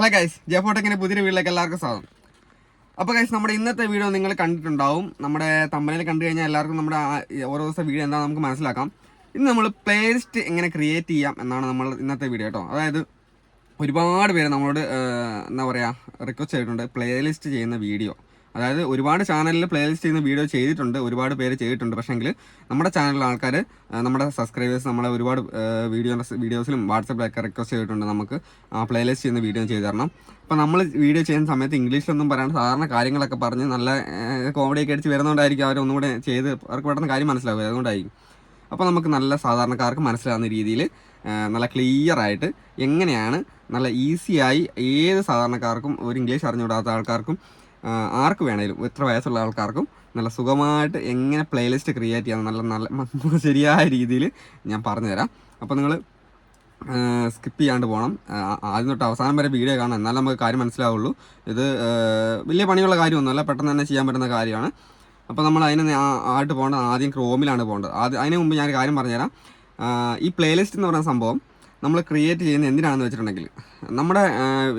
Hello guys ജയഫോട്ടെക്കിന്റെ പുതിയ വീട്ടിലേക്ക് എല്ലാവർക്കും സ്വാഗതം. അപ്പോൾ ഗൈസ് നമ്മുടെ ഇന്നത്തെ വീഡിയോ നിങ്ങൾ കണ്ടിട്ടുണ്ടാവും. നമ്മുടെ തമ്പനയിൽ കണ്ടു കഴിഞ്ഞാൽ എല്ലാവർക്കും നമ്മുടെ ഓരോ ദിവസം വീഡിയോ എന്താണെന്ന് നമുക്ക് മനസ്സിലാക്കാം. ഇന്ന് നമ്മൾ പ്ലേലിസ്റ്റ് എങ്ങനെ ക്രിയേറ്റ് ചെയ്യാം എന്നാണ് നമ്മൾ ഇന്നത്തെ വീഡിയോ കേട്ടോ അതായത് ഒരുപാട് പേര് നമ്മളോട് എന്താ പറയുക റിക്വസ്റ്റ് ചെയ്തിട്ടുണ്ട് പ്ലേലിസ്റ്റ് ചെയ്യുന്ന വീഡിയോ അതായത് ഒരുപാട് ചാനലിൽ പ്ലേലിസ്റ്റ് ചെയ്യുന്ന വീഡിയോ ചെയ്തിട്ടുണ്ട് ഒരുപാട് പേര് ചെയ്തിട്ടുണ്ട്. പക്ഷേങ്കിൽ നമ്മുടെ ചാനലിലെ ആൾക്കാർ നമ്മുടെ സബ്സ്ക്രൈബേഴ്സ് നമ്മളെ ഒരുപാട് വീഡിയോ വീഡിയോസിലും വാട്സപ്പിലൊക്കെ റിക്വസ്റ്റ് ചെയ്തിട്ടുണ്ട് നമുക്ക് പ്ലേലിസ്റ്റ് ചെയ്യുന്ന വീഡിയോ ചെയ്തു തരണം. അപ്പോൾ നമ്മൾ വീഡിയോ ചെയ്യുന്ന സമയത്ത് ഇംഗ്ലീഷിലൊന്നും പറയാണ്ട് സാധാരണ കാര്യങ്ങളൊക്കെ പറഞ്ഞ് നല്ല കോമഡി ഒക്കെ അടിച്ച് വരുന്നതുകൊണ്ടായിരിക്കും അവരൊന്നും കൂടെ ചെയ്ത് അവർക്ക് പെട്ടെന്ന് കാര്യം മനസ്സിലാവും അതുകൊണ്ടായിരിക്കും. അപ്പോൾ നമുക്ക് നല്ല സാധാരണക്കാർക്ക് മനസ്സിലാവുന്ന രീതിയിൽ നല്ല ക്ലിയർ ആയിട്ട് എങ്ങനെയാണ് നല്ല ഈസിയായി ഏത് സാധാരണക്കാർക്കും ഒരു ഇംഗ്ലീഷ് അറിഞ്ഞുകൂടാത്ത ആൾക്കാർക്കും ആർക്ക് വേണേലും എത്ര വയസ്സുള്ള ആൾക്കാർക്കും നല്ല സുഖമായിട്ട് എങ്ങനെ പ്ലേലിസ്റ്റ് ക്രിയേറ്റ് ചെയ്യാം നല്ല നല്ല ശരിയായ രീതിയിൽ ഞാൻ പറഞ്ഞുതരാം. അപ്പോൾ നിങ്ങൾ സ്കിപ്പ് ചെയ്യാണ്ട് പോകണം ആദ്യം തൊട്ട് അവസാനം വരെ വീഡിയോ കാണാം എന്നാലും നമുക്ക് കാര്യം മനസ്സിലാവുള്ളൂ. ഇത് വലിയ പണിയുള്ള കാര്യമൊന്നുമല്ല പെട്ടെന്ന് തന്നെ ചെയ്യാൻ പറ്റുന്ന കാര്യമാണ്. അപ്പോൾ നമ്മൾ അതിന് ആയിട്ട് പോകേണ്ടത് ആദ്യം ക്രോമിലാണ് പോകേണ്ടത്. ആദ്യം അതിന് മുമ്പ് ഞാൻ കാര്യം പറഞ്ഞുതരാം. ഈ പ്ലേലിസ്റ്റ് എന്ന് പറയുന്ന സംഭവം നമ്മൾ ക്രിയേറ്റ് ചെയ്യുന്നത് എന്തിനാണെന്ന് വെച്ചിട്ടുണ്ടെങ്കിൽ നമ്മുടെ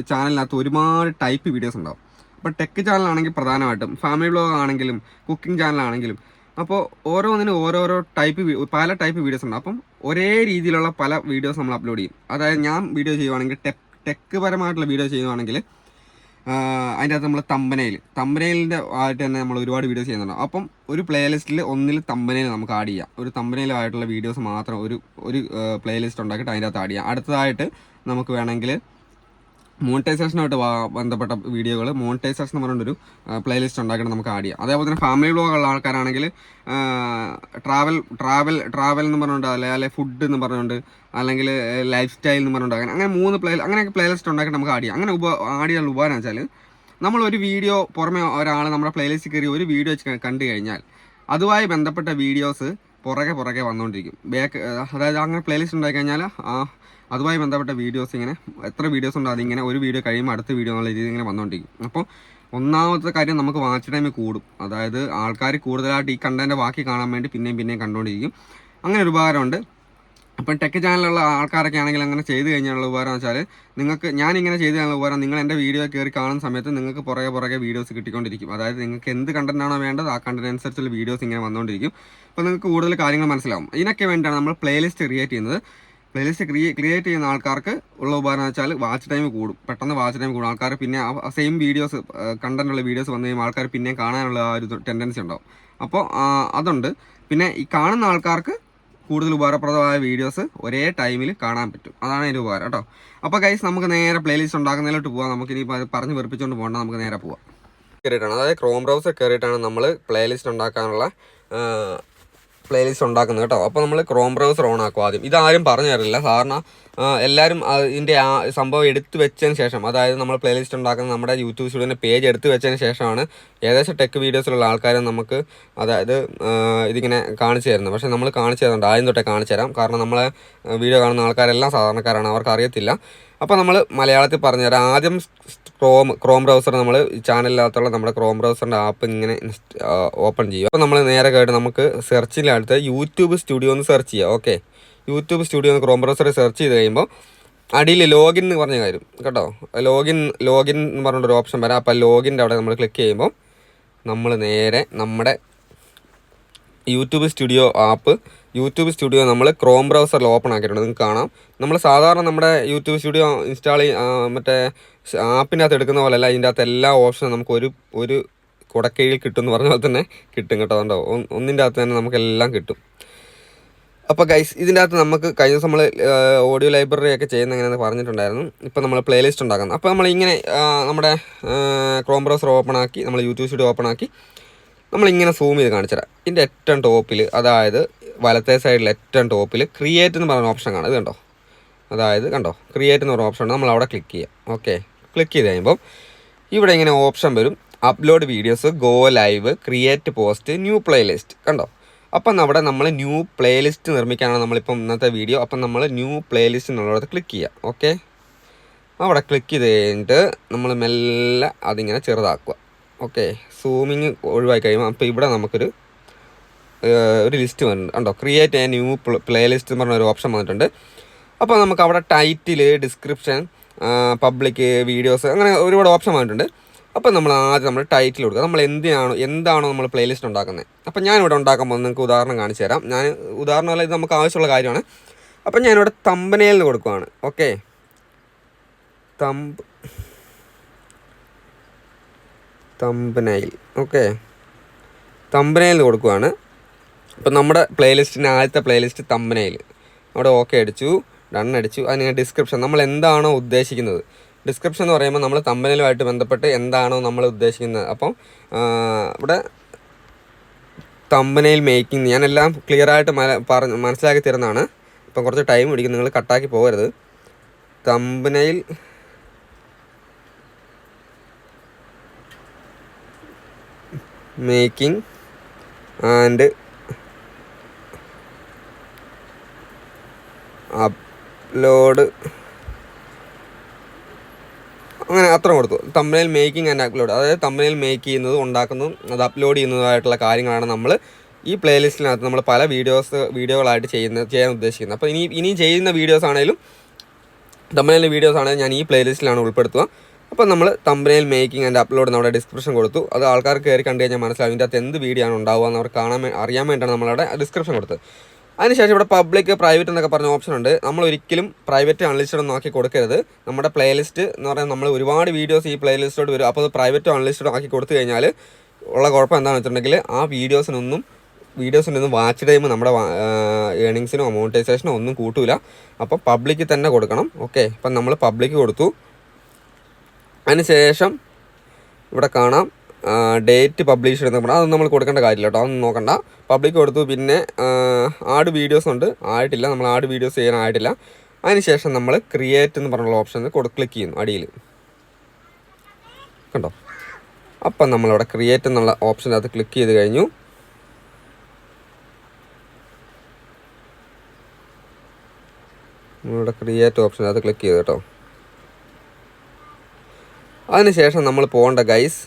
ചാനലിനകത്ത് ഒരുപാട് ടൈപ്പ് വീഡിയോസ് ഉണ്ടാവും. അപ്പോൾ ടെക് ചാനലാണെങ്കിൽ പ്രധാനമായിട്ടും ഫാമിലി ബ്ലോഗ് ആണെങ്കിലും കുക്കിംഗ് ചാനലാണെങ്കിലും അപ്പോൾ ഓരോന്നിനും ഓരോരോ ടൈപ്പ് പല ടൈപ്പ് വീഡിയോസ് ഉണ്ട്. അപ്പം ഒരേ രീതിയിലുള്ള പല വീഡിയോസ് നമ്മൾ അപ്ലോഡ് ചെയ്യും. അതായത് ഞാൻ വീഡിയോ ചെയ്യുവാണെങ്കിൽ ടെക് ടെക് പരമായിട്ടുള്ള വീഡിയോ ചെയ്യുവാണെങ്കിൽ അതിന്റെ അകത്ത് നമ്മൾ തമ്പനയിൽ തമ്പനയിലിന്റെ ആയിട്ട് തന്നെ നമ്മൾ ഒരുപാട് വീഡിയോസ് ചെയ്യുന്നുണ്ട്. അപ്പം ഒരു പ്ലേലിസ്റ്റിൽ ഒന്നിൽ തമ്പനയിൽ നമുക്ക് ആഡ് ചെയ്യാം. ഒരു തമ്പനയിലായിട്ടുള്ള വീഡിയോസ് മാത്രം ഒരു ഒരു പ്ലേലിസ്റ്റ് ഉണ്ടാക്കിയിട്ട് അതിന്റെ അകത്ത് ആഡ് ചെയ്യാം. അടുത്തതായിട്ട് നമുക്ക് വേണമെങ്കിൽ മോണിറ്റൈസേഷനുമായിട്ട് ബന്ധപ്പെട്ട വീഡിയോകൾ മോണിറ്റൈസേഷൻ എന്ന് പറഞ്ഞൊരു പ്ലേലിസ്റ്റ് ഉണ്ടാക്കിയിട്ട് നമുക്ക് ആഡ് ചെയ്യാം. അതേപോലെ തന്നെ ഫാമിലി ബ്ലോഗുള്ള ആൾക്കാരാണെങ്കിൽ ട്രാവൽ ട്രാവൽ ട്രാവൽ എന്ന് പറഞ്ഞുകൊണ്ട് അല്ലെങ്കിൽ ഫുഡ് എന്ന് പറഞ്ഞുകൊണ്ട് അല്ലെങ്കിൽ ലൈഫ് സ്റ്റൈൽ എന്ന് പറഞ്ഞുകൊണ്ട് അങ്ങനെ അങ്ങനെ മൂന്ന് പ്ലേ അങ്ങനെയൊക്കെ പ്ലേലിസ്റ്റ് ഉണ്ടാക്കി നമുക്ക് ആഡ് ചെയ്യാം. അങ്ങനെ ഉപ ആഡ് ചെയ്യാനുള്ള ഉപകാരം വെച്ചാൽ നമ്മൾ ഒരു വീഡിയോ പുറമെ ഒരാൾ നമ്മുടെ പ്ലേലിസ്റ്റ് കയറി ഒരു വീഡിയോ കണ്ടു കഴിഞ്ഞാൽ അതുമായി ബന്ധപ്പെട്ട വീഡിയോസ് പുറകെ പുറകെ വന്നുകൊണ്ടിരിക്കും. ബാക്ക് അതായത് അങ്ങനെ പ്ലേലിസ്റ്റ് ഉണ്ടാക്കി കഴിഞ്ഞാൽ അതുമായി ബന്ധപ്പെട്ട വീഡിയോസ് ഇങ്ങനെ എത്ര വീഡിയോസ് ഉണ്ടോ അതിങ്ങനെ ഒരു വീഡിയോ കഴിയുമ്പോൾ അടുത്ത വീഡിയോ എന്നുള്ള രീതിയിൽ ഇങ്ങനെ വന്നുകൊണ്ടിരിക്കും അപ്പോൾ ഒന്നാമത്തെ കാര്യം നമുക്ക് വാച്ച് ടൈം കൂടും. അതായത് ആൾക്കാർ കൂടുതലായിട്ട് ഈ കണ്ടന്റ് ബാക്കി കാണാൻ വേണ്ടി പിന്നെയും പിന്നെയും കണ്ടുകൊണ്ടിരിക്കും അങ്ങനെ ഒരു ഉപകാരമുണ്ട്. അപ്പം ടെക് ചാനലുള്ള ആൾക്കാരൊക്കെ ആണെങ്കിൽ അങ്ങനെ ചെയ്ത് കഴിഞ്ഞാലുള്ള ഉപകാരം വെച്ചാൽ നിങ്ങൾക്ക് ഞാനിങ്ങനെ ചെയ്ത് കഴിഞ്ഞാൽ ഉപകാരം നിങ്ങൾ എന്റെ വീഡിയോ കയറി കാണുന്ന സമയത്ത് നിങ്ങൾക്ക് പുറകെ പുറകെ വീഡിയോസ് കിട്ടിക്കൊണ്ടിരിക്കും. അതായത് നിങ്ങൾക്ക് എന്ത് കണ്ടന്റാണോ വേണ്ടത് ആ കണ്ടന്റ് അനുസരിച്ചുള്ള വീഡിയോസ് ഇങ്ങനെ വന്നുകൊണ്ടിരിക്കും അപ്പോൾ നിങ്ങൾക്ക് കൂടുതൽ കാര്യങ്ങൾ മനസ്സിലാവും. ഇതിനൊക്കെ വേണ്ടിയാണ് നമ്മൾ പ്ലേലിസ്റ്റ് ക്രിയേറ്റ് ചെയ്യുന്നത്. പ്ലേലിസ്റ്റ് ക്രിയേ ക്രിയേറ്റ് ചെയ്യുന്ന ആൾക്കാർക്ക് ഉള്ള ഉപകാരം വെച്ചാൽ വാച്ച് ടൈം കൂടും. പെട്ടെന്ന് വാച്ച് ടൈം കൂടും. ആൾക്കാർ പിന്നെ സെയിം വീഡിയോസ് കണ്ടന്റ് ഉള്ള വീഡിയോസ് വന്നു കഴിയുമ്പോൾ ആൾക്കാർ പിന്നെ കാണാനുള്ള ആ ഒരു ടെൻഡൻസി ഉണ്ടാവും. അപ്പോൾ അതുണ്ട്. പിന്നെ ഈ കാണുന്ന ആൾക്കാർക്ക് കൂടുതൽ ഉപകാരപ്രദമായ വീഡിയോസ് ഒരേ ടൈമിൽ കാണാൻ പറ്റും. അതാണ് അതിന്റെ ഉപകാരം കേട്ടോ. അപ്പോൾ ഗൈസ് നമുക്ക് നേരെ പ്ലേലിസ്റ്റ് ഉണ്ടാക്കുന്നതിലോട്ട് പോകാം നമുക്ക് ഇനി പറഞ്ഞ് വെറുപ്പിച്ചുകൊണ്ട് പോകണ്ട നമുക്ക് നേരെ പോവാം. കയറിയിട്ടാണ് അതായത് ക്രോം ബ്രൗസർ കയറിയിട്ടാണ് നമ്മൾ പ്ലേലിസ്റ്റ് ഉണ്ടാക്കാനുള്ള പ്ലേലിസ്റ്റ് ഉണ്ടാക്കുന്നത് കേട്ടോ. അപ്പോൾ നമ്മൾ ക്രോം ബ്രൗസർ ഓൺ ആക്കും ആദ്യം. ഇതാരും പറഞ്ഞു തരില്ല. സാറിന് എല്ലാവരും ഇതിന്റെ ആ സംഭവം എടുത്തു വെച്ചതിന് ശേഷം അതായത് നമ്മൾ പ്ലേലിസ്റ്റ് ഉണ്ടാക്കുന്ന നമ്മുടെ യൂട്യൂബ് സ്റ്റുഡിയോന്റെ പേജ് എടുത്തു വെച്ചതിന് ശേഷമാണ് ഏകദേശം ടെക് വീഡിയോസിലുള്ള ആൾക്കാരെ നമുക്ക് അതായത് ഇതിങ്ങനെ കാണിച്ചു തരുന്നത്. പക്ഷേ നമ്മൾ കാണിച്ചു തരുന്നുണ്ട് ആദ്യം തൊട്ടേ കാണിച്ചു തരാം. കാരണം നമ്മളെ വീഡിയോ കാണുന്ന ആൾക്കാരെല്ലാം സാധാരണക്കാരാണ്. അവർക്ക് അറിയത്തില്ല. അപ്പോൾ നമ്മൾ മലയാളത്തിൽ പറഞ്ഞുതരാം ആദ്യം ക്രോം ക്രോം ബ്രൗസർ നമ്മൾ ചാനലിനകത്തുള്ള നമ്മുടെ ക്രോം ബ്രൗസറിന്റെ ആപ്പ് ഇങ്ങനെ ഓപ്പൺ ചെയ്യും അപ്പോൾ നമ്മൾ നേരെ കേട്ട് നമുക്ക് സെർച്ചിലടുത്ത് യൂട്യൂബ് സ്റ്റുഡിയോ എന്ന് സെർച്ച് ചെയ്യാം. ഓക്കെ യൂട്യൂബ് സ്റ്റുഡിയോ എന്ന് ക്രോം ബ്രൗസറിൽ സെർച്ച് ചെയ്ത് കഴിയുമ്പോൾ അടിയിൽ ലോഗിൻ എന്ന് പറഞ്ഞ കാര്യം കേട്ടോ? ലോഗിൻ ലോഗിൻ എന്ന് പറഞ്ഞൊരു ഓപ്ഷൻ വരാം. അപ്പോൾ ലോഗിന്റെ അവിടെ നമ്മൾ ക്ലിക്ക് ചെയ്യുമ്പോൾ നമ്മൾ നേരെ നമ്മുടെ YouTube studio app. YouTube studio നമ്മൾ ക്രോം ബ്രൗസറിൽ ഓപ്പൺ ആക്കിയിട്ടുണ്ട്. നിങ്ങൾക്ക് കാണാം. നമ്മൾ സാധാരണ നമ്മുടെ യൂട്യൂബ് സ്റ്റുഡിയോ ഇൻസ്റ്റാൾ മറ്റേ ആപ്പിനകത്ത് എടുക്കുന്ന പോലെയല്ല. ഇതിന്റെ അകത്ത് എല്ലാ ഓപ്ഷനും നമുക്ക് ഒരു ഒരു കുടക്കീഴിൽ കിട്ടും എന്ന് പറഞ്ഞ പോലെ തന്നെ കിട്ടും കേട്ടോ. അതുകൊണ്ടോ ഒന്നിന്റെ അകത്ത് തന്നെ നമുക്കെല്ലാം കിട്ടും. അപ്പോൾ ഗൈസ് ഇതിന്റെ അകത്ത് നമുക്ക് കഴിഞ്ഞ ദിവസം നമ്മൾ ഓഡിയോ ലൈബ്രറി ഒക്കെ ചെയ്യുന്ന എങ്ങനെയാണെന്ന് പറഞ്ഞിട്ടുണ്ടായിരുന്നു. ഇപ്പോൾ നമ്മൾ പ്ലേലിസ്റ്റ് ഉണ്ടാക്കുന്നത് അപ്പോൾ നമ്മൾ ഇങ്ങനെ നമ്മുടെ ക്രോം ബ്രൗസർ ഓപ്പൺ ആക്കി നമ്മൾ യൂട്യൂബ് സ്റ്റുഡിയോ ഓപ്പൺ ആക്കി നമ്മളിങ്ങനെ സൂം ചെയ്ത് കാണിച്ചു തരാം. ഇതിന്റെ ഏറ്റവും ടോപ്പിൽ അതായത് വലത്തെ സൈഡിൽ ഏറ്റവും ടോപ്പിൽ ക്രിയേറ്റ് എന്ന് പറയുന്ന ഓപ്ഷൻ കാണാം. ഇത് കണ്ടോ? അതായത് കണ്ടോ? ക്രിയേറ്റ് എന്ന് പറഞ്ഞ ഓപ്ഷൻ നമ്മൾ അവിടെ ക്ലിക്ക് ചെയ്യാം. ഓക്കെ ക്ലിക്ക് ചെയ്ത് കഴിയുമ്പം ഇവിടെ ഇങ്ങനെ ഓപ്ഷൻ വരും. Upload videos go live create post new playlist കണ്ടോ? അപ്പം അവിടെ നമ്മൾ ന്യൂ പ്ലേലിസ്റ്റ് നിർമ്മിക്കാനാണ് നമ്മളിപ്പം ഇന്നത്തെ വീഡിയോ അപ്പം നമ്മൾ ന്യൂ പ്ലേലിസ്റ്റ് എന്നുള്ളത് ക്ലിക്ക് ചെയ്യാം. ഓക്കെ അവിടെ ക്ലിക്ക് ചെയ്ത് കഴിഞ്ഞിട്ട് നമ്മൾ മെല്ലെ അതിങ്ങനെ ചെറുതാക്കുക. ഓക്കെ സൂമിങ് ഒഴിവാക്കി കഴിയുമ്പോൾ അപ്പോൾ ഇവിടെ നമുക്കൊരു ഒരു ലിസ്റ്റ് വന്നിട്ടുണ്ട്. കണ്ടോ? Create a new playlist എന്ന് പറഞ്ഞ ഒരു ഓപ്ഷൻ വന്നിട്ടുണ്ട്. അപ്പോൾ നമുക്ക് അവിടെ ടൈറ്റിൽ ഡിസ്ക്രിപ്ഷൻ പബ്ലിക് വീഡിയോസ് അങ്ങനെ ഒരുപാട് ഓപ്ഷൻ വന്നിട്ടുണ്ട്. അപ്പോൾ നമ്മൾ ആദ്യം നമ്മൾ ടൈറ്റിൽ കൊടുക്കുക. നമ്മൾ എന്തിനാണോ എന്താണോ നമ്മൾ പ്ലേലിസ്റ്റ് ഉണ്ടാക്കുന്നത് അപ്പോൾ ഞാനിവിടെ ഉണ്ടാക്കുമ്പോൾ നിങ്ങൾക്ക് ഉദാഹരണം കാണിച്ചു തരാം. ഞാൻ ഉദാഹരണമല്ല ഇത് നമുക്ക് ആവശ്യമുള്ള കാര്യമാണ്. അപ്പോൾ ഞാനിവിടെ തമ്പനയിൽ കൊടുക്കുവാണ്. Okay. Thumb thumbnail. Okay thumbnail കൊടുക്കുവാണ്. അപ്പം നമ്മുടെ പ്ലേലിസ്റ്റിന്റെ ആദ്യത്തെ പ്ലേലിസ്റ്റ് തമ്പനയിൽ. അവിടെ ഓക്കെ അടിച്ചു ഡൺ അടിച്ചു. അതിന് ഡിസ്ക്രിപ്ഷൻ നമ്മൾ എന്താണോ ഉദ്ദേശിക്കുന്നത്. ഡിസ്ക്രിപ്ഷൻ എന്ന് പറയുമ്പോൾ നമ്മൾ തമ്പനയിലുമായിട്ട് ബന്ധപ്പെട്ട് എന്താണോ നമ്മൾ ഉദ്ദേശിക്കുന്നത്. അപ്പം ഇവിടെ തമ്പനയിൽ മേക്കിംഗ് ഞാനെല്ലാം ക്ലിയർ ആയിട്ട് പറഞ്ഞ് മനസ്സിലാക്കി തരുന്നതാണ്. ഇപ്പം കുറച്ച് ടൈം പിടിക്കും. നിങ്ങൾ കട്ടാക്കി പോകരുത്. Thumbnail making and upload. അങ്ങനെ അത്ര കൊടുത്തു. തമ്മിൽ മേക്കിംഗ് ആൻഡ് അപ്ലോഡ് അതായത് തമ്മിൽ മേക്ക് ചെയ്യുന്നത് ഉണ്ടാക്കുന്നതും അത് അപ്ലോഡ് ചെയ്യുന്നതായിട്ടുള്ള കാര്യങ്ങളാണ് നമ്മൾ ഈ പ്ലേലിസ്റ്റിനകത്ത് നമ്മൾ പല വീഡിയോസ് വീഡിയോകളായിട്ട് ചെയ്യുന്ന ചെയ്യാൻ ഉദ്ദേശിക്കുന്നത്. അപ്പോൾ ഇനി ഇനി ചെയ്യുന്ന വീഡിയോസ് ആണെങ്കിലും തമ്പനയിലെ വീഡിയോസ് ആണെങ്കിലും ഞാൻ ഈ പ്ലേലിസ്റ്റിലാണ് ഉൾപ്പെടുത്തുക. അപ്പോൾ നമ്മൾ തമ്പനയിൽ മേക്കിംഗ് ആൻഡ് അപ്ലോഡ് നമ്മുടെ ഡിസ്ക്രിപ്ഷൻ കൊടുത്തു. അത് ആൾക്കാർ കയറി കണ്ടു കഴിഞ്ഞാൽ മനസ്സിലാവും ഇതിന്റെ അകത്ത് എന്ത് വീഡിയോ ആണ് ഉണ്ടാവുക എന്ന് അവർക്ക് കാണാൻ അറിയാൻ വേണ്ടിയിട്ടാണ് നമ്മളവിടെ ഡിസ്ക്രിപ്ഷൻ കൊടുത്തത്. അതിനുശേഷം ഇവിടെ പബ്ലിക് പ്രൈവറ്റ് എന്നൊക്കെ പറഞ്ഞ ഓപ്ഷൻ ഉണ്ട്. നമ്മൾ ഒരിക്കലും പ്രൈവറ്റ് അൺലിസ്റ്റഡ് നോക്കി കൊടുക്കരുത്. നമ്മുടെ പ്ലേലിസ്റ്റ് എന്ന് പറയുന്നത് നമ്മൾ ഒരുപാട് വീഡിയോസ് ഈ പ്ലേലിസ്റ്റോട് വരും. അപ്പോൾ അത് പ്രൈവറ്റ് അൺലിസ്റ്റഡ് ആക്കി കൊടുത്തു കഴിഞ്ഞാൽ ഉള്ള കുഴപ്പം എന്താണെന്ന് വെച്ചിട്ടുണ്ടെങ്കിൽ ആ വീഡിയോസിനൊന്നും വീഡിയോസിനൊന്നും വാച്ച് ടൈം നമ്മുടെ ഏണിങ്സിനോ മോണിറ്റൈസേഷനോ ഒന്നും കൂട്ടൂല. അപ്പോൾ പബ്ലിക്കിൽ തന്നെ കൊടുക്കണം. ഓക്കെ അപ്പം നമ്മൾ പബ്ലിക്ക് കൊടുത്തു. അതിനുശേഷം ഇവിടെ കാണാം ഡേറ്റ് പബ്ലിഷ് ചെയ്യുന്ന അതൊന്നും നമ്മൾ കൊടുക്കേണ്ട കാര്യമില്ല കേട്ടോ അതൊന്നും നോക്കണ്ട. പബ്ലിക് കൊടുത്തു പിന്നെ ആഡ് വീഡിയോസ് ഉണ്ട്. ആയിട്ടില്ല നമ്മൾ ആഡ് വീഡിയോസ് ചെയ്യാനായിട്ടില്ല അതിനുശേഷം നമ്മൾ ക്രിയേറ്റ് എന്ന് പറഞ്ഞുള്ള ഓപ്ഷൻ കൊടു ക്ലിക്ക് ചെയ്യുന്നു അടിയിൽ. കണ്ടോ? അപ്പം നമ്മളിവിടെ ക്രിയേറ്റ് എന്നുള്ള ഓപ്ഷനകത്ത് ക്ലിക്ക് ചെയ്ത് കഴിഞ്ഞു. നമ്മളിവിടെ ക്രിയേറ്റ് ഓപ്ഷനകത്ത് ക്ലിക്ക് ചെയ്ത് കേട്ടോ. അതിനുശേഷം നമ്മൾ പോകേണ്ട ഗൈസ്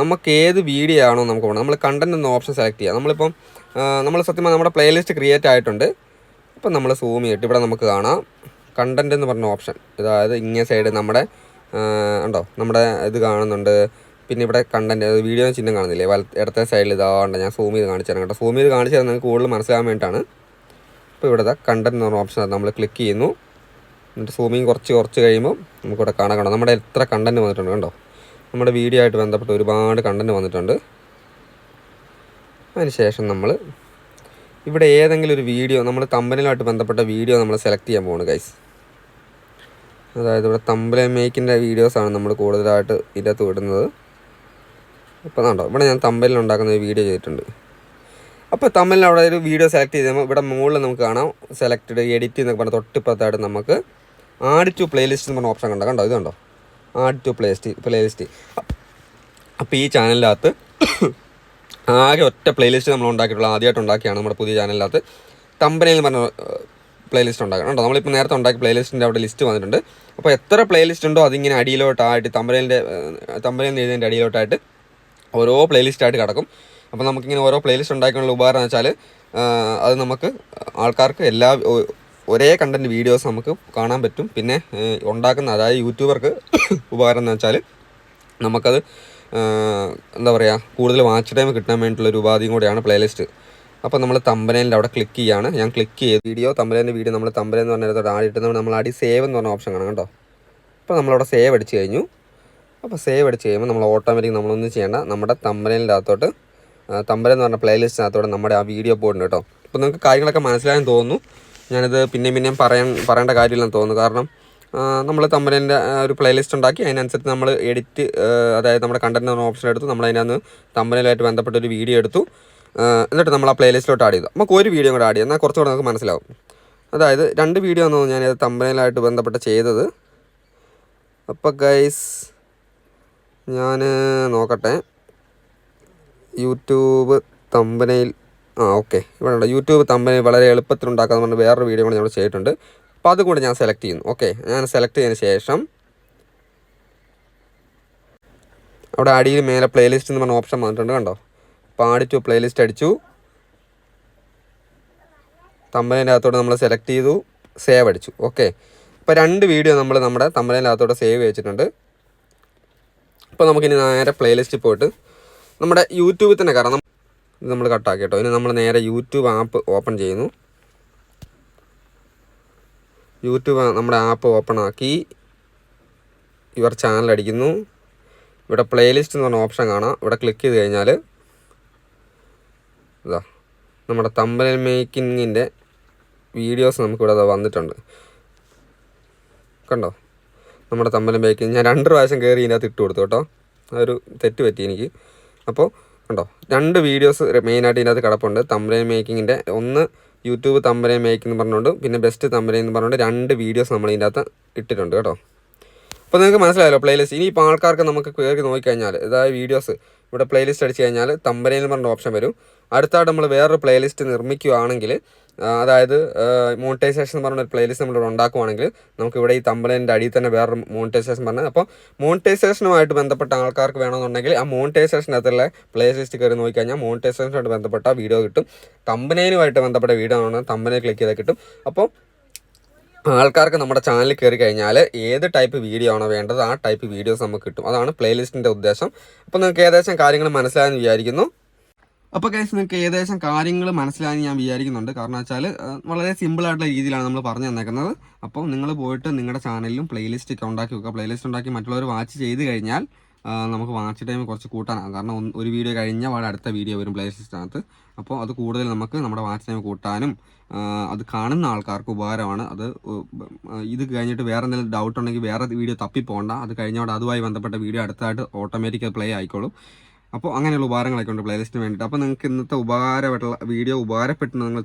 നമുക്ക് ഏത് വീഡിയോ ആണോ നമുക്ക് പോകണം. നമ്മൾ കണ്ടന്റ് എന്ന ഓപ്ഷൻ സെലക്ട് ചെയ്യുക നമ്മളിപ്പം നമ്മൾ സത്യം പറഞ്ഞാൽ നമ്മുടെ പ്ലേലിസ്റ്റ് ക്രിയേറ്റ് ആയിട്ടുണ്ട്. അപ്പം നമ്മൾ സൂം ചെയ്തിട്ട് ഇവിടെ നമുക്ക് കാണാം. കണ്ടന്റ് എന്ന് പറഞ്ഞ ഓപ്ഷൻ അതായത് ഇങ്ങനെ സൈഡ് നമ്മുടെ ഉണ്ടോ? നമ്മുടെ ഇത് കാണുന്നുണ്ട്. പിന്നെ ഇവിടെ കണ്ടന്റ് വീഡിയോ ചിഹ്നം കാണുന്നില്ലേ? വല ഇടത്തെ സൈഡിൽ ഇതാണ്ട് ഞാൻ സൂം ചെയ്ത് കാണിച്ചു തരാം കേട്ടോ. സൂം ചെയ്ത് കാണിച്ചു തരാൻ നിങ്ങൾക്ക് കൂടുതൽ മനസ്സിലാകാൻ വേണ്ടിയിട്ടാണ്. അപ്പോൾ ഇവിടെ കണ്ടന്റ് എന്ന് പറഞ്ഞ ഓപ്ഷൻ നമ്മൾ ക്ലിക്ക് ചെയ്യുന്നു. എന്നിട്ട് സൂമിങ് കുറച്ച് കുറച്ച് കഴിയുമ്പോൾ നമുക്കിവിടെ കാണാൻ കാണാം നമ്മുടെ എത്ര കണ്ടന്റ് വന്നിട്ടുണ്ട് കണ്ടോ? നമ്മുടെ വീഡിയോ ആയിട്ട് ബന്ധപ്പെട്ട് ഒരുപാട് കണ്ടന്റ് വന്നിട്ടുണ്ട്. അതിനുശേഷം നമ്മൾ ഇവിടെ ഏതെങ്കിലും ഒരു വീഡിയോ നമ്മൾ തമ്പനിലുമായിട്ട് ബന്ധപ്പെട്ട വീഡിയോ നമ്മൾ സെലക്ട് ചെയ്യാൻ പോവാണ് ഗൈസ് അതായത് ഇവിടെ തമ്പല മേക്കിന്റെ വീഡിയോസാണ് നമ്മൾ കൂടുതലായിട്ട് ഇതിനകത്ത് വിടുന്നത്. അപ്പോൾ കണ്ടോ? ഇവിടെ ഞാൻ തമ്പലിൽ ഉണ്ടാക്കുന്ന ഒരു വീഡിയോ ചെയ്തിട്ടുണ്ട്. അപ്പോൾ തമ്മിൽ അവിടെ ഒരു വീഡിയോ സെലക്ട് ചെയ്ത് ഇവിടെ മുകളിൽ നമുക്ക് കാണാം. സെലക്റ്റഡ് എഡിറ്റ് എന്നൊക്കെ പറഞ്ഞാൽ തൊട്ടിപ്പുറത്തായിട്ട് നമുക്ക് ആഡ് ടു പ്ലേലിസ്റ്റ് എന്ന് പറഞ്ഞ ഓപ്ഷൻ കണ്ടോ? കണ്ടോ? ഇത് കണ്ടോ? ആഡ് ടു പ്ലേലിസ്റ്റ് പ്ലേലിസ്റ്റ് അപ്പോൾ ഈ ചാനലിനകത്ത് ആകെ ഒറ്റ പ്ലേലിസ്റ്റ് നമ്മൾ ഉണ്ടാക്കിയിട്ടുള്ള ആദ്യമായിട്ട് ഉണ്ടാക്കിയാണ് നമ്മുടെ പുതിയ ചാനലിനകത്ത് തമ്പനയിൽ പറഞ്ഞ പ്ലേലിസ്റ്റ് ഉണ്ടാക്കണം കേട്ടോ നമ്മളിപ്പോൾ നേരത്തെ ഉണ്ടാക്കിയ പ്ലേലിസ്റ്റിന്റെ അവിടെ ലിസ്റ്റ് വന്നിട്ടുണ്ട്. അപ്പോൾ എത്ര പ്ലേലിസ്റ്റ് ഉണ്ടോ അതിങ്ങനെ അടിയിലോട്ടായിട്ട് തമ്പനലിന്റെ തമ്പനയിൽ എഴുതിയതിന്റെ അടിയിലോട്ടായിട്ട് ഓരോ പ്ലേലിസ്റ്റ് ആയിട്ട് കിടക്കും. അപ്പോൾ നമുക്കിങ്ങനെ ഓരോ പ്ലേലിസ്റ്റ് ഉണ്ടാക്കാനുള്ള ഉപകാരം എന്ന് വെച്ചാൽ അത് നമുക്ക് ആൾക്കാർക്ക് എല്ലാ ഒരേ കണ്ടന്റ് വീഡിയോസ് നമുക്ക് കാണാൻ പറ്റും. പിന്നെ ഉണ്ടാക്കുന്ന അതായത് യൂട്യൂബർക്ക് ഉപകാരം എന്ന് വെച്ചാൽ നമുക്കത് എന്താ പറയുക കൂടുതൽ വാച്ച് ടൈം കിട്ടാൻ വേണ്ടിയിട്ടുള്ള ഒരു ഉപാധിയും കൂടെയാണ് പ്ലേലിസ്റ്റ് അപ്പോൾ നമ്മൾ തമ്പനേലിന്റെ അവിടെ ക്ലിക്ക് ചെയ്യാണ്. ഞാൻ ക്ലിക്ക് ചെയ്ത് വീഡിയോ തമ്പനേന്റെ വീഡിയോ നമ്മൾ തമ്പന എന്ന് ആടി ഇട്ടുന്നത് നമ്മൾ ആടി സേവ് എന്ന് പറഞ്ഞ ഓപ്ഷൻ കാണാം കേട്ടോ. അപ്പോൾ നമ്മളവിടെ സേവ് അടിച്ച് കഴിഞ്ഞു. അപ്പോൾ സേവ് അടിച്ച് കഴിയുമ്പോൾ നമ്മൾ ഓട്ടോമാറ്റിക് നമ്മളൊന്നും ചെയ്യേണ്ട. നമ്മുടെ തമ്പനേലിന്റെ അകത്തോട്ട് തമ്പന എന്ന് പറഞ്ഞ പ്ലേലിസ്റ്റിനകത്തോട്ട് നമ്മുടെ ആ വീഡിയോ പോയിട്ടുണ്ട് കേട്ടോ. അപ്പോൾ നിങ്ങൾക്ക് കാര്യങ്ങളൊക്കെ മനസ്സിലായെന്ന് തോന്നുന്നു. ഞാനിത് പിന്നെയും പിന്നെയും പറയാൻ പറയേണ്ട കാര്യമില്ലെന്ന് തോന്നുന്നു. കാരണം നമ്മൾ തമ്പനലിന്റെ ഒരു പ്ലേലിസ്റ്റ് ഉണ്ടാക്കി അതിനനുസരിച്ച് നമ്മൾ എഡിറ്റ് അതായത് നമ്മുടെ കണ്ടന്റ് എന്ന ഓപ്ഷൻ എടുത്ത് നമ്മൾ അതിനകത്ത് തമ്പനലായിട്ട് ബന്ധപ്പെട്ട ഒരു വീഡിയോ എടുത്തു. എന്നിട്ട് നമ്മൾ ആ പ്ലേലിസ്റ്റിലോട്ട് ആഡ് ചെയ്തു. നമുക്ക് ഒരു വീഡിയോ കൂടെ ആഡ് ചെയ്യാം. എന്നാൽ കുറച്ചുകൂടെ നമുക്ക് മനസ്സിലാവും. അതായത് രണ്ട് വീഡിയോ ആണ് ഞാൻ തമ്പനയിലായിട്ട് ബന്ധപ്പെട്ട് ചെയ്തത്. അപ്പോൾ ഗൈസ് ഞാൻ നോക്കട്ടെ. യൂട്യൂബ് തമ്പനയിൽ ആ ഓക്കെ ഇവിടെ ഉണ്ട് യൂട്യൂബ് തമ്മിൽ വളരെ എളുപ്പത്തിൽ ഉണ്ടാക്കാന്ന് പറഞ്ഞ വേറൊരു വീഡിയോ കൂടെ ഞങ്ങൾ ചെയ്തിട്ടുണ്ട്. അപ്പോൾ അതും കൂടെ ഞാൻ സെലക്ട് ചെയ്യുന്നു. ഓക്കെ ഞാൻ സെലക്ട് ചെയ്തതിന് ശേഷം അവിടെ അടിയിൽ മേലെ പ്ലേലിസ്റ്റ് എന്ന് പറഞ്ഞ ഓപ്ഷൻ വന്നിട്ടുണ്ട് കണ്ടോ? അപ്പോൾ ടു പ്ലേലിസ്റ്റ് അടിച്ചു. തമ്പനേന്റെ അകത്തോട്ട് നമ്മൾ സെലക്ട് ചെയ്തു. സേവ് അടിച്ചു. ഓക്കെ ഇപ്പോൾ രണ്ട് വീഡിയോ നമ്മൾ നമ്മുടെ തമ്പനയിലകത്തോടെ സേവ് വെച്ചിട്ടുണ്ട്. ഇപ്പോൾ നമുക്കിനി നേരെ പ്ലേലിസ്റ്റിൽ പോയിട്ട് നമ്മുടെ യൂട്യൂബിൽ തന്നെ കയറാം ഇത് നമ്മൾ കട്ടാക്കി കേട്ടോ ഇനി നമ്മൾ നേരെ യൂട്യൂബ് ആപ്പ് ഓപ്പൺ ചെയ്യുന്നു. യൂട്യൂബ് നമ്മുടെ ആപ്പ് ഓപ്പൺ ആക്കി. ഇവർ ചാനൽ അടിക്കുന്നു. ഇവിടെ പ്ലേലിസ്റ്റ് എന്ന് പറഞ്ഞ ഓപ്ഷൻ കാണാം. ഇവിടെ ക്ലിക്ക് ചെയ്ത് കഴിഞ്ഞാൽ ഇതാ നമ്മുടെ തമ്പനൽ മേക്കിങ്ങിന്റെ വീഡിയോസ് നമുക്കിവിടെ വന്നിട്ടുണ്ട്. കണ്ടോ? നമ്മുടെ തമ്പൽ മേക്കിങ് ഞാൻ രണ്ട് പ്രാവശ്യം കയറി ഇതിനകത്ത് ഇട്ട് കൊടുത്തു കേട്ടോ. അതൊരു തെറ്റ് പറ്റി എനിക്ക്. അപ്പോൾ കണ്ടോ? രണ്ട് വീഡിയോസ് മെയിനായിട്ട് ഇതിനകത്ത് കിടപ്പുണ്ട്. തമ്പലൈൻ മേക്കിങ്ങിന്റെ ഒന്ന് യൂട്യൂബ് തമ്പലൈൻ മേക്കിംഗ് എന്ന് പറഞ്ഞുകൊണ്ട് പിന്നെ ബെസ്റ്റ് തമ്പലൈൻ എന്ന് പറഞ്ഞുകൊണ്ട് രണ്ട് വീഡിയോസ് നമ്മൾ ഇതിന്റെ അകത്ത് ഇട്ടിട്ടുണ്ട് കേട്ടോ. അപ്പോൾ നിങ്ങൾക്ക് മനസ്സിലായല്ലോ പ്ലേലിസ്റ്റ് ഇനി ഇപ്പോൾ ആൾക്കാർക്ക് നമുക്ക് കയറി നോക്കിക്കഴിഞ്ഞാൽ ഇതായ വീഡിയോസ് ഇവിടെ പ്ലേലിസ്റ്റ് അടിച്ച് കഴിഞ്ഞാൽ തമ്പനയിൽ പറഞ്ഞ ഓപ്ഷൻ വരും. അടുത്തായിട്ട് നമ്മൾ വേറൊരു പ്ലേലിസ്റ്റ് നിർമ്മിക്കുകയാണെങ്കിൽ അതായത് മോണിറ്റൈസേഷൻ എന്ന് പറഞ്ഞ ഒരു പ്ലേലിസ്റ്റ് നമ്മളിവിടെ ഉണ്ടാക്കുവാണെങ്കിൽ നമുക്ക് ഇവിടെ ഈ തമ്പലേന്റെ അടിയിൽ തന്നെ വേറൊരു മോണിറ്റൈസേഷൻ പറഞ്ഞാൽ അപ്പോൾ മോണിറ്റൈസേഷനുമായിട്ട് ബന്ധപ്പെട്ട ആൾക്കാർക്ക് വേണമെന്നുണ്ടെങ്കിൽ ആ മോണിറ്റൈസേഷനകത്തുള്ള പ്ലേലിസ്റ്റ് കയറി നോക്കിക്കഴിഞ്ഞാൽ മോണിറ്റൈസേഷനുമായിട്ട് ബന്ധപ്പെട്ട വീഡിയോ കിട്ടും. തമ്പനയിലുമായിട്ട് ബന്ധപ്പെട്ട വീഡിയോ ആണ്. തമ്പനയിൽ ക്ലിക്ക് ചെയ്താൽ കിട്ടും. അപ്പോൾ ആൾക്കാർക്ക് നമ്മുടെ ചാനലിൽ കയറി കഴിഞ്ഞാൽ ഏത് ടൈപ്പ് വീഡിയോ ആണോ വേണ്ടത് ആ ടൈപ്പ് വീഡിയോസ് നമുക്ക് കിട്ടും. അതാണ് പ്ലേലിസ്റ്റിന്റെ ഉദ്ദേശം. അപ്പോൾ നിങ്ങൾക്ക് ഏകദേശം കാര്യങ്ങൾ മനസ്സിലായെന്ന് വിചാരിക്കുന്നു. അപ്പോൾ കേസ് നിങ്ങൾക്ക് ഏകദേശം കാര്യങ്ങൾ മനസ്സിലായെന്ന് ഞാൻ വിചാരിക്കുന്നുണ്ട്. കാരണം വെച്ചാൽ വളരെ സിമ്പിളായിട്ടുള്ള രീതിയിലാണ് നമ്മൾ പറഞ്ഞു തന്നേക്കുന്നത്. അപ്പോൾ നിങ്ങൾ പോയിട്ട് നിങ്ങളുടെ ചാനലിലും പ്ലേലിസ്റ്റ് ഒക്കെ ഉണ്ടാക്കി വെക്കുക. പ്ലേലിസ്റ്റ് ഉണ്ടാക്കി മറ്റുള്ളവർ വാച്ച് ചെയ്ത് കഴിഞ്ഞാൽ നമുക്ക് വാച്ച് ടൈം കുറച്ച് കൂട്ടാനാണ്. കാരണം ഒരു വീഡിയോ കഴിഞ്ഞാൽ വളരെ അടുത്ത വീഡിയോ വരും പ്ലേ ലിസ്റ്റിനകത്ത്. അപ്പോൾ അത് കൂടുതൽ നമുക്ക് നമ്മുടെ വാച്ച് ടൈം കൂട്ടാനും അത് കാണുന്ന ആൾക്കാർക്ക് ഉപകാരമാണ്. അത് ഇത് കഴിഞ്ഞിട്ട് വേറെ എന്തെങ്കിലും ഡൗട്ട് ഉണ്ടെങ്കിൽ വേറെ വീഡിയോ തപ്പി പോകണ്ട അത് കഴിഞ്ഞോടെ അതുമായി ബന്ധപ്പെട്ട വീഡിയോ അടുത്തായിട്ട് ഓട്ടോമാറ്റിക്കായി പ്ലേ ആയിക്കോളും. അപ്പോൾ അങ്ങനെയുള്ള ഉപകാരങ്ങളൊക്കെ ഉണ്ട് പ്ലേലിസ്റ്റിന് വേണ്ടിയിട്ട് അപ്പോൾ നിങ്ങൾക്ക് ഇന്നത്തെ ഉപകാരമായിട്ടുള്ള വീഡിയോ ഉപകാരപ്പെട്ടെന്ന് നിങ്ങൾ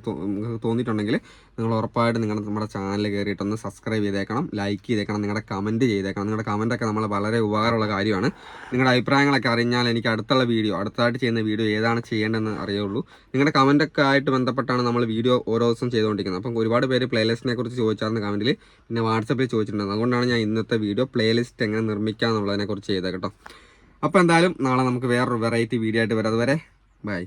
തോന്നിയിട്ടുണ്ടെങ്കിൽ നിങ്ങൾ ഉറപ്പായിട്ട് നിങ്ങളുടെ നമ്മുടെ ചാനൽ കയറിയിട്ടൊന്ന് സബ്സ്ക്രൈബ് ചെയ്തേക്കണം ലൈക്ക് ചെയ്തേക്കണം നിങ്ങളുടെ കമന്റ് ചെയ്തേക്കണം. നിങ്ങളുടെ കമന്റൊക്കെ നമ്മൾ വളരെ ഉപകാരമുള്ള കാര്യമാണ്. നിങ്ങളുടെ അഭിപ്രായങ്ങളൊക്കെ അറിഞ്ഞാൽ എനിക്ക് അടുത്തുള്ള വീഡിയോ അടുത്തായിട്ട് ചെയ്യുന്ന വീഡിയോ ഏതാണ് ചെയ്യേണ്ടതെന്ന് അറിയുള്ളൂ. നിങ്ങളുടെ കമന്റൊക്കെ ആയിട്ട് ബന്ധപ്പെട്ടാണ് നമ്മൾ വീഡിയോ ഓരോ ദിവസം ചെയ്തുകൊണ്ടിരിക്കുന്നത്. അപ്പം ഒരുപാട് പേര് പ്ലേലിസ്റ്റിനെ കുറിച്ച് ചോദിച്ചായിരുന്നു കമന്റിൽ പിന്നെ വാട്സപ്പിൽ ചോദിച്ചിട്ടുണ്ടായിരുന്നു. അതുകൊണ്ടാണ് ഞാൻ ഇന്നത്തെ വീഡിയോ പ്ലേലിസ്റ്റ് എങ്ങനെ നിർമ്മിക്കാം എന്നുള്ളതിനെ കുറിച്ച് ചെയ്തത് കേട്ടോ. അപ്പോൾ എന്തായാലും നാളെ നമുക്ക് വേറൊരു വെറൈറ്റി വീഡിയോ ആയിട്ട് വരാം. അതുവരെ ബൈ